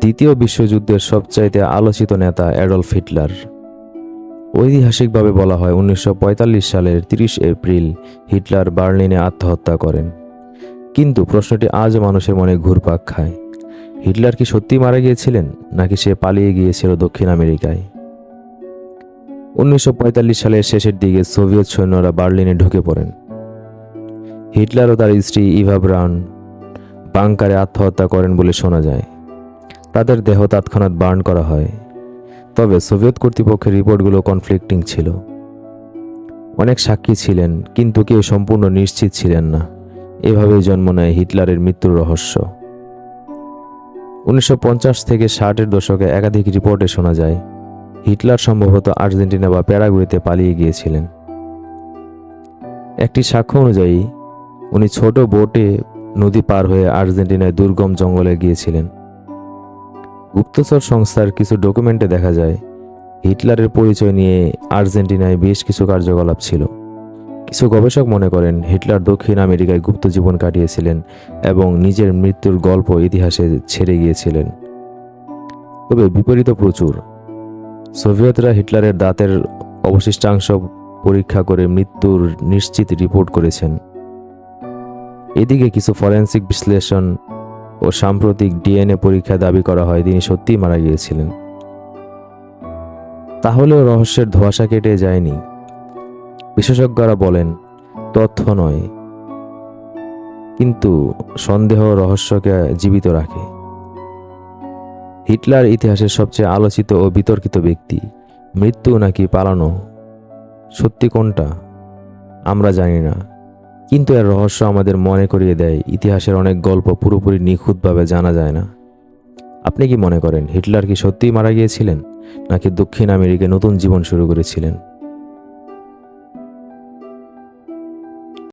দ্বিতীয় বিশ্বযুদ্ধের সবচাইতে আলোচিত নেতা অ্যাডলফ হিটলার। ঐতিহাসিকভাবে বলা হয় উনিশশো পঁয়তাল্লিশ সালের তিরিশ এপ্রিল হিটলার বার্লিনে আত্মহত্যা করেন। কিন্তু প্রশ্নটি আজ মানুষের মনে ঘুরপাক খায়। হিটলার কি সত্যি মারা গিয়েছিলেন, নাকি সে পালিয়ে গিয়েছিল দক্ষিণ আমেরিকায়? উনিশশো পঁয়তাল্লিশ সালের শেষের দিকে সোভিয়েত সৈন্যরা বার্লিনে ঢুকে পড়েন। হিটলার ও তার স্ত্রী ইভা ব্রাউন বাংকারে আত্মহত্যা করেন বলে শোনা যায়। তাদের দেহ তৎক্ষণাৎ বার্ন করা হয়। তবে সোভিয়েত কর্তৃপক্ষের রিপোর্টগুলো কনফ্লিক্টিং ছিল। অনেক সাক্ষী ছিলেন, কিন্তু কেউ সম্পূর্ণ নিশ্চিত ছিলেন না। এভাবেই জন্ম নেয় হিটলারের মৃত্যুর রহস্য। উনিশশো পঞ্চাশ থেকে ষাটের দশকে একাধিক রিপোর্টে শোনা যায়, হিটলার সম্ভবত আর্জেন্টিনা বা প্যারাগুয়েতে পালিয়ে গিয়েছিলেন। একটি সাক্ষ্য অনুযায়ী, উনি ছোট বোটে নদী পার হয়ে আর্জেন্টিনায় দুর্গম জঙ্গলে গিয়েছিলেন। গুপ্তচর সংস্থার কিছু ডকুমেন্টে দেখা যায়, হিটলারের পরিচয় নিয়ে আর্জেন্টিনায় বেশ কিছু কার্যকলাপ ছিল। কিছু গবেষক মনে করেন, হিটলার দক্ষিণ আমেরিকায় গুপ্ত জীবন কাটিয়েছিলেন এবং নিজের মৃত্যুর গল্প ইতিহাসে ছেড়ে গিয়েছিলেন। তবে বিপরীত প্রচুর। সোভিয়েতরা হিটলারের দাঁতের অবশিষ্টাংশ পরীক্ষা করে মৃত্যুর নিশ্চিত রিপোর্ট করেছেন। এদিকে কিছু ফরেন্সিক বিশ্লেষণ ও সাম্প্রতিক ডিএনএ পরীক্ষা দাবি করা হয়, তিনি সত্যিই মারা গিয়েছিলেন। তাহলেও রহস্যের ধোঁয়াশা কেটে যায়নি। বিশেষজ্ঞরা বলেন, তথ্য নয়, কিন্তু সন্দেহ রহস্যকে জীবিত রাখে। হিটলার ইতিহাসের সবচেয়ে আলোচিত ও বিতর্কিত ব্যক্তি, মৃত্যু নাকি পালানো? সত্যি কোনটা? আমরা জানি না। কিন্তু এর রহস্য আমাদের মনে করিয়ে দেয়, ইতিহাসের অনেক গল্প পুরোপুরি নিখুঁতভাবে জানা যায় না। আপনি কি মনে করেন, হিটলার কি সত্যিই মারা গিয়েছিলেন, নাকি দক্ষিণ আমেরিকায় নতুন জীবন শুরু করেছিলেন?